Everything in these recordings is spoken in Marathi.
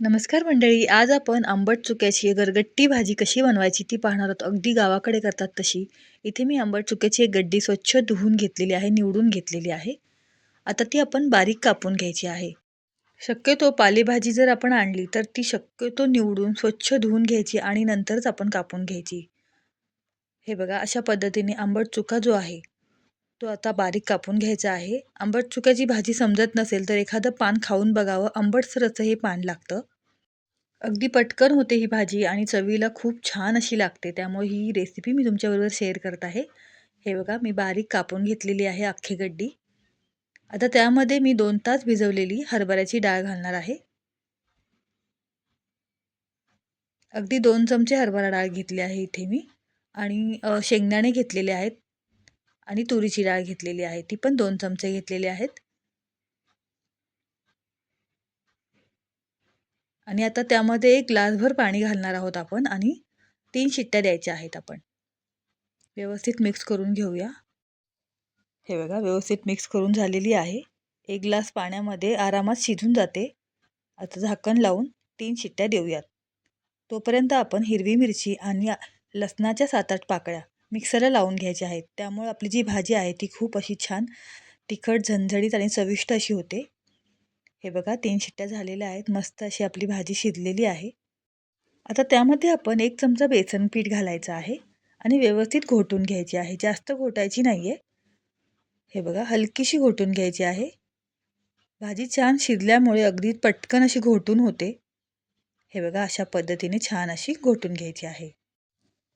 नमस्कार मंडळी आज आपण आंबट चुक्याची गरगट्टी भाजी कशी बनवायची ती पाहणार आहोत. अगदी गावाकडे करतात तशी. इथे मी आंबट चुक्याची एक गड्डी स्वच्छ धुवून घेतलेली आहे निवडून घेतलेली आहे. आता ती आपण बारीक कापून घ्यायची आहे. शक्यतो पालेभाजी जर आपण आणली तर ती शक्यतो निवडून स्वच्छ धुवून घ्यायची आणि नंतरच आपण कापून घ्यायची. हे बघा अशा पद्धतीने आंबट चुका जो आहे तो आता बारीक कापून घ्यायचा आहे. आंबट चुक्याची भाजी समजत नसेल तर एखादं पान खाऊन बघावं. आंबटसरचं हे पान लागतं. अगदी पटकन होते ही भाजी आणि चवीला खूप छान अशी लागते. त्यामुळे ही रेसिपी मी तुमच्याबरोबर शेअर करत आहे. हे बघा मी बारीक कापून घेतलेली आहे अख्खी गड्डी. आता त्यामध्ये मी दोन तास भिजवलेली हरभऱ्याची डाळ घालणार आहे. अगदी दोन चमचे हरभरा डाळ घेतली आहे इथे मी. आणि शेंगदाणे घेतलेले आहेत. आणि तुरीची डाळ घेतलेली आहे. ती पण दोन चमचे घेतलेले आहेत. आणि आता त्यामध्ये एक ग्लासभर पाणी घालणार आहोत आपण आणि तीन शिट्ट्या द्यायच्या आहेत आपण. व्यवस्थित मिक्स करून घेऊया. हे बघा व्यवस्थित मिक्स करून झालेली आहे. एक ग्लास पाण्यामध्ये आरामात शिजून जाते. आता झाकण लावून तीन शिट्ट्या देऊयात. तोपर्यंत आपण हिरवी मिरची आणि लसणाच्या सात आठ पाकळ्या मिक्सरला लावून घ्यायचे आहेत त्यामुळे आपली जी भाजी आहे ती खूप अशी छान तिखट झणझणीत आणि चविष्ट अशी होते. हे बघा तीन शिट्ट्या झालेल्या आहेत. मस्त अशी आपली भाजी शिजलेली आहे. आता त्यामध्ये आपण एक चमचा बेसन पीठ घालायचं आहे आणि व्यवस्थित घोटून घ्यायची आहे. जास्त घोटायची नाही आहे हे बघा हलकीशी घोटून घ्यायची आहे. भाजी छान शिजल्यामुळे अगदी पटकन अशी घोटून होते. हे बघा अशा पद्धतीने छान अशी घोटून घ्यायची आहे.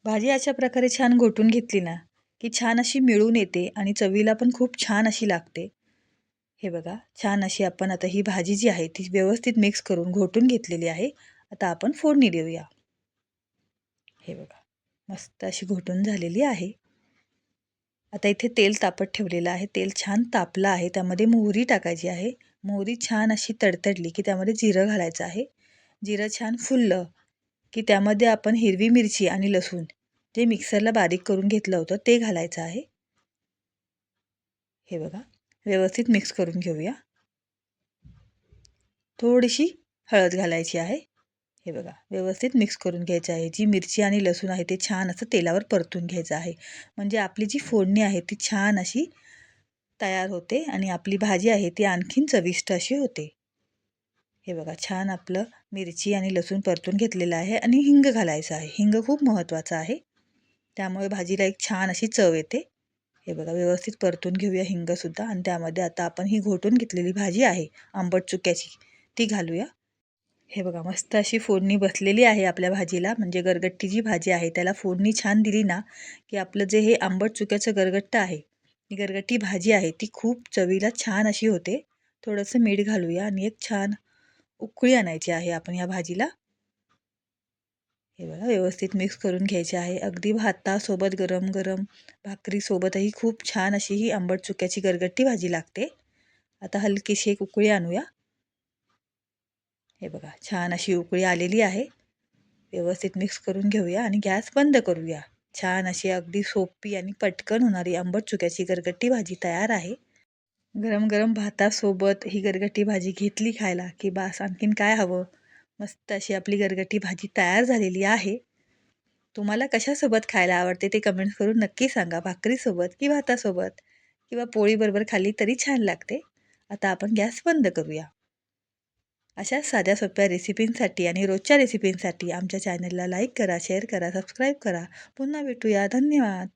भाजी अशा प्रकारे छान घोटून घेतली ना की छान अशी मिळून येते आणि चवीला पण खूप छान अशी लागते. हे बघा छान अशी आपण आता ही भाजी जी आहे ती व्यवस्थित मिक्स करून घोटून घेतलेली आहे. आता आपण फोडणी देऊया. हे बघा मस्त अशी घोटून झालेली आहे. आता इथे तेल तापत ठेवलेलं आहे. तेल छान तापलं आहे. त्यामध्ये मोहरी टाकायची आहे. मोहरी छान अशी तडतडली की त्यामध्ये जिरं घालायचं आहे. जिरं छान फुललं की त्यामध्ये आपण हिरवी मिरची आणि लसूण जे मिक्सरला बारीक करून घेतलं होतं ते घालायचं आहे. हे बघा व्यवस्थित मिक्स करून घेऊया. थोडीशी हळद घालायची आहे. हे बघा व्यवस्थित मिक्स करून घ्यायचं आहे. जी मिरची आणि लसूण आहे ते छान असं तेलावर परतून घ्यायचं आहे. म्हणजे आपली जी फोडणी आहे ती छान अशी तयार होते आणि आपली भाजी आहे ती आणखीन चविष्ट अशी होते. हे बघा छान आपलं मिरची आणि लसूण परतून घेतलेलं आहे आणि हिंग घालायचं आहे. हिंग खूप महत्त्वाचं आहे. त्यामुळे भाजीला एक छान अशी चव येते. हे बघा व्यवस्थित परतून घेऊया हिंगसुद्धा आणि त्यामध्ये आता आपण ही घोटून घेतलेली भाजी आहे आंबट चुक्याची ती घालूया. हे बघा मस्त अशी फोडणी बसलेली आहे आपल्या भाजीला. म्हणजे गरगट्टी जी भाजी आहे त्याला फोडणी छान दिली ना की आपलं जे हे आंबट चुक्याचं गरगट्ट आहे गरगट्टी भाजी आहे ती खूप चवीला छान अशी होते. थोडंसं मीठ घालूया आणि एक छान उकळी आणायची आहे आपण या भाजीला. हे बघा व्यवस्थित मिक्स करून घ्यायचे आहे. अगदी भातासोबत गरम गरम भाकरीसोबतही खूप छान अशी ही आंबट चुक्याची गरगट्टी भाजी लागते. आता हलकीशी एक उकळी आणूया. हे बघा छान अशी उकळी आलेली आहे. व्यवस्थित मिक्स करून घेऊया आणि गॅस बंद करूया. छान अशी अगदी सोपी आणि पटकन होणारी आंबट चुक्याची गरगट्टी भाजी तयार आहे. गरम गरम भातासोबत ही गरगटी भाजी घेतली खायला की बास आणखीन काय हवं? मस्त अशी आपली गरगटी भाजी तयार झालेली आहे. तुम्हाला कशासोबत खायला आवडते ते कमेंट्स करून नक्की सांगा. भाकरीसोबत की भातासोबत? किंवा पोळीबरोबर खाल्ली तरी छान लागते. आता आपण गॅस बंद करूया. अशा साध्या सोप्या रेसिपींसाठी आणि रोजच्या रेसिपींसाठी आमच्या चॅनलला लाईक करा शेअर करा सबस्क्राईब करा. पुन्हा भेटूया. धन्यवाद.